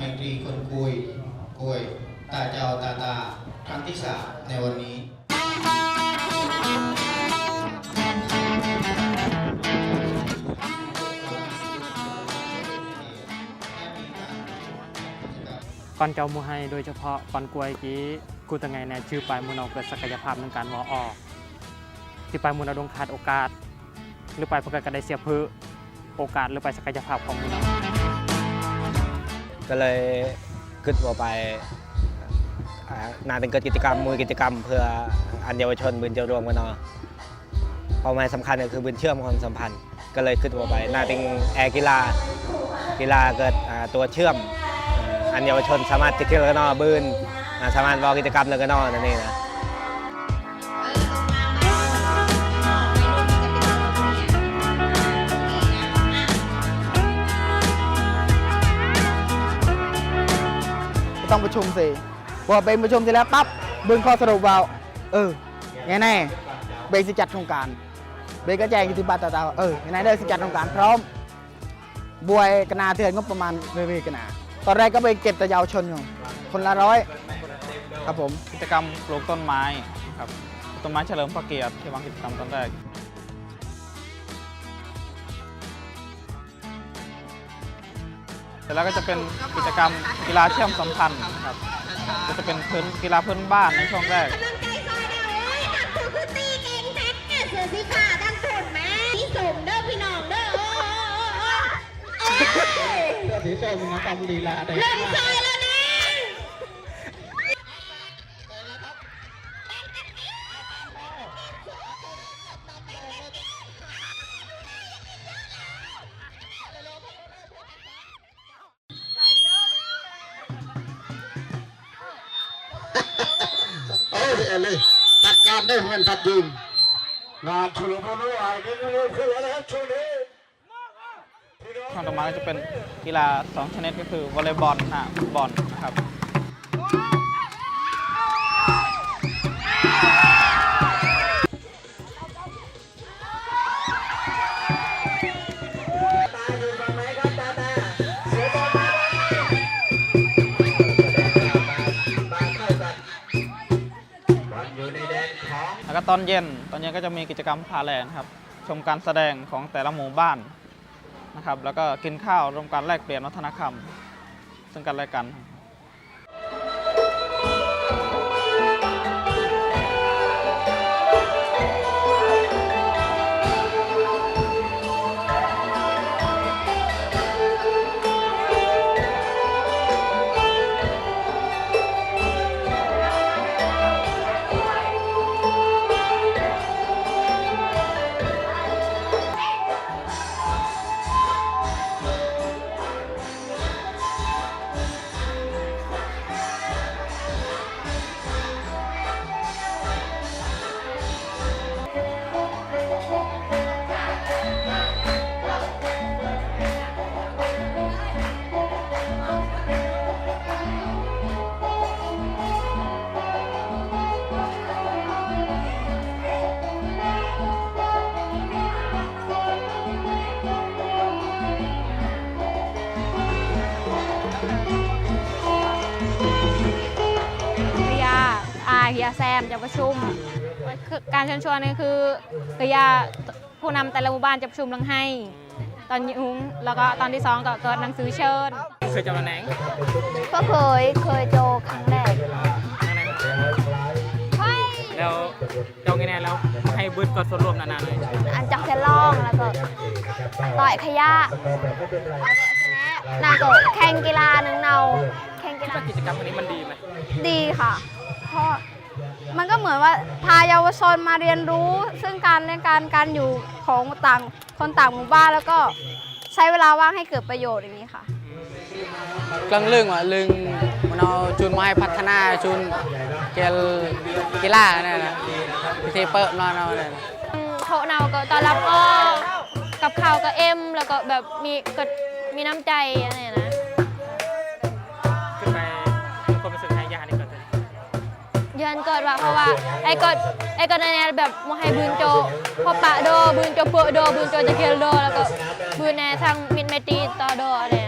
ไมตรีคนกุยกุยตาเจ้าตาตาครั้งที่สามในวันนี้ก่อนเจ้ามูให้โดยเฉพาะก่อนกล้วยกี้กูตังไงแน่ชื่อปลายมูนเอาเกิดศักยภาพในการวอออกที่ปลายมูนเอาดงขาดโอกาส หรือไปเพื่อก็ได้เสียพื่อโอกาสหรือไปศักยภาพของมูนเอา ก็เลยคิดว่าไปอ่าน่าจะเกิดกิจกรรมมวยกิจกรรม เพื่ออันเยาวชนบืนจะรวมกันเนาะความหมายสำคัญก็คือบืนเชื่อมความสัมพันธ์ ก็เลยคิดว่าไปน่าจะแอร์กีฬากีฬาเกิดอ่าตัวเชื่อมอ่าอันเยาวชนสามารถติดเที่ยวกันเนาะบืนอ่าสามารถวอกิจกรรมแล้วก็เนาะนั่นเองนะ ต้องประชุมสิพอเป็นประชุมเสร็จแล้วปั๊บบึงข้อสรุปว่าเออไงแน่เบงสิจัดโครงการ เบงก็แจ้งกิติบัตรตางๆว่าเออไงแน่เด้สิจัดโครงการพร้อมบวยกนาเทือนงบประมาณเรื่อยๆกนาตอนแรกก็ไปเก็บแต่เยาวชนอยู่คนละร้อยครับผมกิจกรรมปลูกต้นไม้ครับต้นไม้เฉลิมพระเกียรติที่วางกิจกรรมตอนแรก ร็จแล้วก็จะเป็นกิจกรรมกีฬาเชื่อมสัมพันธ์ครับก็จะเป็นพื้นกีฬาพื้นบ้านในช่วงแรกกำลังใจซอยเด้อเอ้ยนักตัว เอ้ยเอเลยตัดการได้เงินตัดยิงงานชุลมุนวุ่นวายนี่นี่คืออะไรครับช่วงนี้ทางต่อมาก็จะเป็นกีฬาสองชนิดก็คือวอลเลย์บอลฮะฟุตบอลนะครับ ตอนเย็น ตอนเย็นก็จะมีกิจกรรมพาแลนครับ ชมการแสดงของแต่ละหมู่บ้านนะครับ แล้วก็กินข้าวรวมกันแลกเปลี่ยนวัฒนธรรม ซึ่งกันและกัน เฮียแซมจะประชุมคือการเชิญชวนนี่คือเฮียผู้นำแต่ละหมู่บ้านจะประชุมเรื่องให้ ตอนยุ้งแล้วก็ตอนที่สองก็เกิดหนังสือเชิญเคยจะมาแหนงก็เคยเคยโจครั้งแรกแล้วเจ้าไงแน่แล้วให้บืดก่อนส่วนรวมนานๆเลยอันจักจะล่องแล้วก็ต่อยขยะแล้วก็ชนะนาก็แข่งกีฬาหนึ่งเนาแข่งกีฬากิจกรรมวันนี้มันดีไหมดีค่ะเพราะ มันก็เหมือนว่าพาเยาวชนมาเรียนรู้ ซึ่งการในการการอยู่ของต่างคนต่างหมู่บ้านแล้วก็ใช้เวลาว่างให้เกิดประโยชน์อย่างนี้ค่ะ กลางลึงว่ะลึงมันเอาจูนมาให้พัฒนาจูนเกลกีฬาเนี่ยนะพิธีเปิดนอนเอาเนี่ยโทเนาก็ต้อนรับอ้อกับข้าวก็เอ็มแล้วก็แบบมีก็มีน้ำใจอะไรนะ นเกิดว่าเพราะว่าไอ้กดไอ้กดในนี้แบบมให้บืนโจพอปะโดบืนโจเปอะโดบืนโจจะเกลโดแล้วก็บืนในทางมิดเมตรีต่อโดอะไร